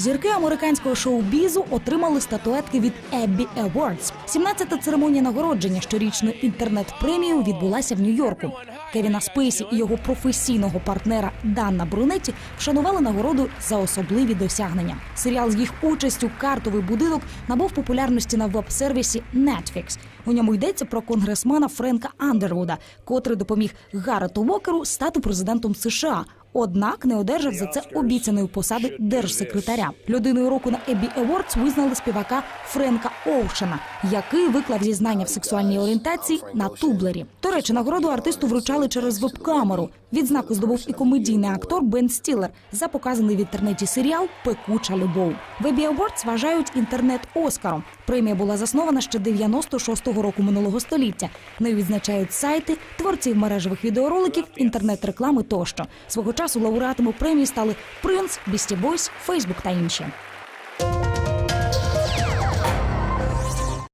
Зірки американського шоу-бізу отримали статуетки від Abbey Awards. 17-та церемонія нагородження щорічної інтернет-премією відбулася в Нью-Йорку. Кевіна Спейсі і його професійного партнера Данна Брунетті вшанували нагороду за особливі досягнення. Серіал з їх участю Картовий будинок набув популярності на веб-сервісі Netflix. У ньому йдеться про конгресмена Френка Андервуда, котрий допоміг Гаррету Вокеру стати президентом США. Однак не одержав за це обіцяної посади держсекретаря. Людиною року на Ебі Awards визнали співака Френка Оушена, який виклав зізнання в сексуальній орієнтації на тублері. До речі, нагороду артисту вручали через веб-камеру. Відзнаку здобув і комедійний актор Бен Стілер за показаний в інтернеті серіал Пекуча любов. В Ебі Awards вважають інтернет Оскаром. Премія була заснована ще 96-го року минулого століття. Нею відзначають сайти, творців мережевих відеороликів, інтернет-реклами тощо. Свого часу лауреатами премії стали Принц, Бісті Бойс, Фейсбук та інші.